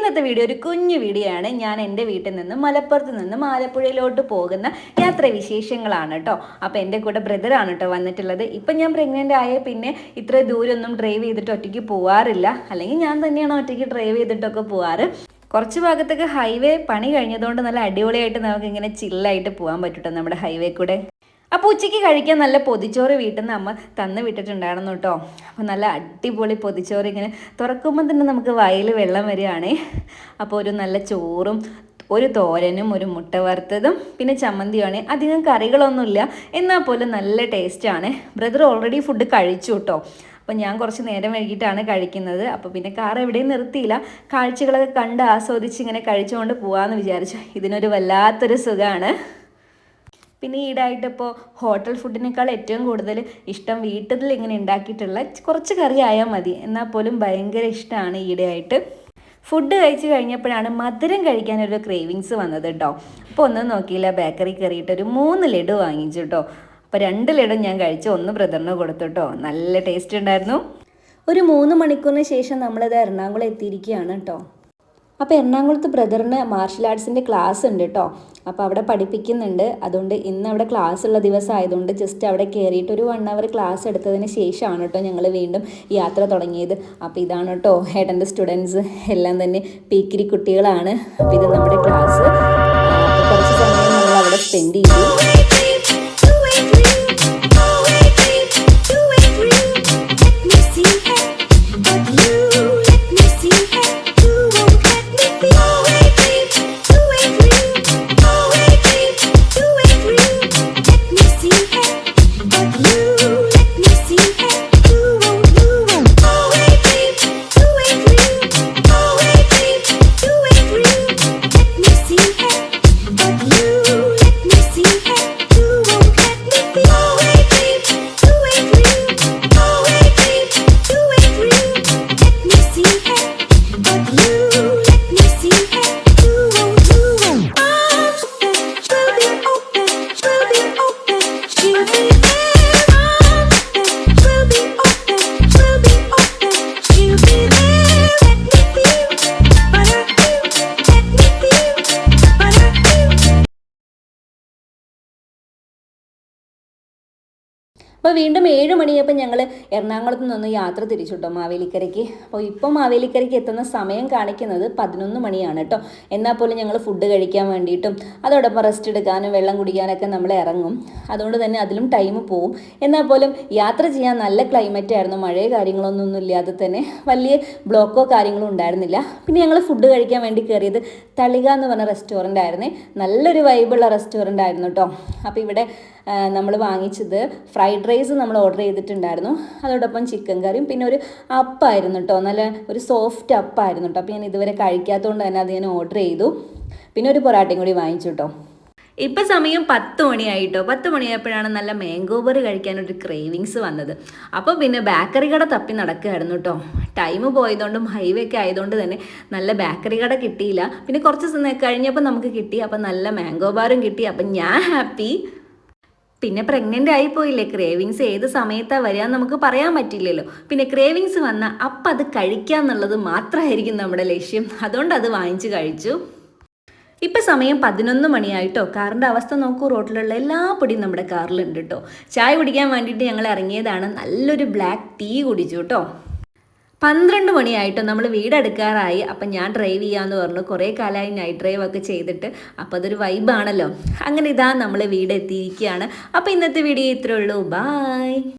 ഇന്നത്തെ വീഡിയോ ഒരു കുഞ്ഞു വീഡിയോ ആണ്. ഞാൻ എന്റെ വീട്ടിൽ നിന്ന് മലപ്പുറത്ത് നിന്ന് ആലപ്പുഴയിലോട്ട് പോകുന്ന യാത്ര വിശേഷങ്ങളാണ് കേട്ടോ അപ്പോൾ എന്റെ കൂടെ ബ്രദറാണ് കേട്ടോ വന്നിട്ടുള്ളത്. ഇപ്പം ഞാൻ പ്രഗ്നന്റ് ആയ പിന്നെ ഇത്ര ദൂരമൊന്നും ഡ്രൈവ് ചെയ്തിട്ട് ഒറ്റയ്ക്ക് പോവാറില്ല. അല്ലെങ്കിൽ ഞാൻ തന്നെയാണ് ഒറ്റയ്ക്ക് ഡ്രൈവ് ചെയ്തിട്ടൊക്കെ പോവാറ്. കുറച്ച് ഭാഗത്തൊക്കെ ഹൈവേ പണി കഴിഞ്ഞതുകൊണ്ട് നല്ല അടിപൊളിയായിട്ട് നമുക്ക് ഇങ്ങനെ ചില്ലായിട്ട് പോകാൻ പറ്റൂട്ടോ നമ്മുടെ ഹൈവേ കൂടെ. അപ്പോൾ ഉച്ചയ്ക്ക് കഴിക്കാൻ നല്ല പൊതിച്ചോറ് വീട്ടിൽ നിന്ന് അമ്മ തന്ന് വിട്ടിട്ടുണ്ടായിരുന്നു കേട്ടോ. അപ്പോൾ നല്ല അടിപൊളി പൊതിച്ചോറ് ഇങ്ങനെ തുറക്കുമ്പോൾ തന്നെ നമുക്ക് വയൽ വെള്ളം വരികയാണേ. അപ്പോൾ ഒരു നല്ല ചോറും ഒരു തോരനും ഒരു മുട്ട വറുത്തതും പിന്നെ ചമ്മന്തിയാണ് അധികം കറികളൊന്നുമില്ല. എന്നാൽ പോലും നല്ല ടേസ്റ്റാണ് ബ്രദർ ഓൾറെഡി ഫുഡ് കഴിച്ചു കേട്ടോ. അപ്പം ഞാൻ കുറച്ച് നേരം വൈകിട്ടാണ് കഴിക്കുന്നത്. അപ്പോൾ പിന്നെ കാർ എവിടെയും നിർത്തിയില്ല. കാഴ്ചകളൊക്കെ കണ്ട് ആസ്വദിച്ച് ഇങ്ങനെ കഴിച്ചുകൊണ്ട് പോകാമെന്ന് വിചാരിച്ചു. ഇതിനൊരു വല്ലാത്തൊരു സുഖമാണ് പിന്നെ ഈടായിട്ട് ഇപ്പോൾ ഹോട്ടൽ ഫുഡിനേക്കാൾ ഏറ്റവും കൂടുതൽ ഇഷ്ടം വീട്ടിൽ ഇങ്ങനെ ഉണ്ടാക്കിയിട്ടുള്ള കുറച്ച് കറി ആയാൽ മതി. എന്നാൽ പോലും ഭയങ്കര ഇഷ്ടമാണ് ഈടെയായിട്ട്. ഫുഡ് കഴിച്ച് കഴിഞ്ഞപ്പോഴാണ് മധുരം കഴിക്കാനൊരു ക്രേവിങ്സ് വന്നത് കേട്ടോ അപ്പോൾ ഒന്നും നോക്കിയില്ല ബേക്കറി കയറിയിട്ട് ഒരു മൂന്ന് ലഡു വാങ്ങിച്ചു കേട്ടോ അപ്പോൾ രണ്ട് ലഡു ഞാൻ കഴിച്ചു ഒന്ന് ബ്രദറിന് കൊടുത്തു കേട്ടോ നല്ല ടേസ്റ്റ് ഉണ്ടായിരുന്നു. ഒരു മൂന്ന് മണിക്കൂറിന് ശേഷം നമ്മളത് എറണാകുളം എത്തിയിരിക്കുകയാണ് കേട്ടോ അപ്പോൾ എറണാകുളത്ത് ബ്രദറിന് മാർഷൽ ആർട്സിന്റെ ക്ലാസ് ഉണ്ട് കേട്ടോ അപ്പോൾ അവിടെ പഠിപ്പിക്കുന്നുണ്ട്. അതുകൊണ്ട് ഇന്ന് അവിടെ ക്ലാസ് ഉള്ള ദിവസം ആയതുകൊണ്ട് ജസ്റ്റ് അവിടെ കയറിയിട്ട് ഒരു വൺ അവർ ക്ലാസ് എടുത്തതിന് ശേഷമാണ് കേട്ടോ ഞങ്ങൾ വീണ്ടും യാത്ര തുടങ്ങിയത്. അപ്പോൾ ഇതാണ് കേട്ടോ ഏട്ടന്റെ സ്റ്റുഡൻസ് എല്ലാം തന്നെ പീക്കിരി കുട്ടികളാണ്. അപ്പോൾ ഇത് നമ്മുടെ ക്ലാസ് കുറച്ച് സമയം നമ്മൾ അവിടെ സ്പെൻഡ് ചെയ്തു. അപ്പോൾ വീണ്ടും ഏഴ് മണിയപ്പോൾ ഞങ്ങൾ എറണാകുളത്ത് നിന്ന് യാത്ര തിരിച്ചു കേട്ടോ മാവേലിക്കരയ്ക്ക്. അപ്പോൾ ഇപ്പോൾ മാവേലിക്കരയ്ക്ക് എത്തുന്ന സമയം കാണിക്കുന്നത് പതിനൊന്ന് മണിയാണ് കേട്ടോ. എന്നാൽ പോലും ഞങ്ങൾ ഫുഡ് കഴിക്കാൻ വേണ്ടിയിട്ടും അതോടൊപ്പം റെസ്റ്റ് എടുക്കാനും വെള്ളം കുടിക്കാനൊക്കെ നമ്മൾ ഇറങ്ങും. അതുകൊണ്ട് തന്നെ അതിലും ടൈം പോവും. എന്നാൽ പോലും യാത്ര ചെയ്യാൻ നല്ല ക്ലൈമറ്റ് ആയിരുന്നു. മഴയോ കാര്യങ്ങളൊന്നും ഇല്ലാതെ തന്നെ വലിയ ബ്ലോക്കോ കാര്യങ്ങളോ ഉണ്ടായിരുന്നില്ല. പിന്നെ ഞങ്ങൾ ഫുഡ് കഴിക്കാൻ വേണ്ടി കയറിയത് തളിക എന്ന് പറഞ്ഞ റെസ്റ്റോറന്റ് ആയിരുന്നേ. നല്ലൊരു വൈബുള്ള റെസ്റ്റോറന്റ് ആയിരുന്നു കേട്ടോ. അപ്പോൾ ഇവിടെ നമ്മൾ വാങ്ങിച്ചത് ഫ്രൈഡ് റൈസ് നമ്മൾ ഓർഡർ ചെയ്തിട്ടുണ്ടായിരുന്നു. അതോടൊപ്പം ചിക്കൻ കറിയും പിന്നെ ഒരു അപ്പായിരുന്നു കേട്ടോ നല്ല ഒരു സോഫ്റ്റ് അപ്പായിരുന്നു കേട്ടോ അപ്പോൾ ഞാൻ ഇതുവരെ കഴിക്കാത്തതുകൊണ്ട് തന്നെ അത് ഞാൻ ഓർഡർ ചെയ്തു. പിന്നെ ഒരു പൊറാട്ടയും കൂടി വാങ്ങിച്ചു കേട്ടോ ഇപ്പം സമയം പത്ത് മണിയായിട്ടോ. പത്ത് മണിയായപ്പോഴാണ് നല്ല മാംഗോബർ കഴിക്കാനൊരു ക്രേവിങ്സ് വന്നത്. അപ്പോൾ പിന്നെ ബേക്കറി കട തപ്പി നടക്കുകയായിരുന്നു കേട്ടോ ടൈം പോയതുകൊണ്ടും ഹൈവേ ഒക്കെ ആയതുകൊണ്ട് തന്നെ നല്ല ബേക്കറി കട കിട്ടിയില്ല. പിന്നെ കുറച്ച് കഴിഞ്ഞപ്പോൾ നമുക്ക് കിട്ടി. അപ്പം നല്ല മാംഗോ ബാറും കിട്ടി. അപ്പം ഞാൻ ഹാപ്പി പിന്നെ പ്രഗ്നന്റ് ആയിപ്പോയില്ലേ? ക്രേവിങ്സ് ഏത് സമയത്താണ് വരിക നമുക്ക് പറയാൻ പറ്റില്ലല്ലോ. പിന്നെ ക്രേവിങ്സ് വന്നാൽ അപ്പം അത് കഴിക്കുക എന്നുള്ളത് മാത്രമായിരിക്കും നമ്മുടെ ലക്ഷ്യം. അതുകൊണ്ട് അത് വാങ്ങിച്ച് കഴിച്ചു. ഇപ്പം സമയം പതിനൊന്ന് മണിയായിട്ടോ. കാറിന്റെ അവസ്ഥ നോക്കൂ. റോട്ടിലുള്ള എല്ലാ പൊടിയും നമ്മുടെ കാറിലുണ്ട് കേട്ടോ ചായ കുടിക്കാൻ വേണ്ടിയിട്ട് ഞങ്ങൾ ഇറങ്ങിയതാണ്. നല്ലൊരു ബ്ലാക്ക് ടീ കുടിച്ചു കേട്ടോ പന്ത്രണ്ട് മണിയായിട്ട് നമ്മൾ വീടെടുക്കാറായി. അപ്പം ഞാൻ ഡ്രൈവ് ചെയ്യാമെന്ന് പറഞ്ഞു. കുറേ കാലമായി നൈറ്റ് ഡ്രൈവ് ഒക്കെ ചെയ്തിട്ട്. അപ്പോൾ അതൊരു വൈബാണല്ലോ അങ്ങനെ ഇതാ നമ്മൾ വീട് എത്തിയിരിക്കുകയാണ് അപ്പോൾ ഇന്നത്തെ വീഡിയോ ഇത്രേ ഉള്ളൂ. ബായ്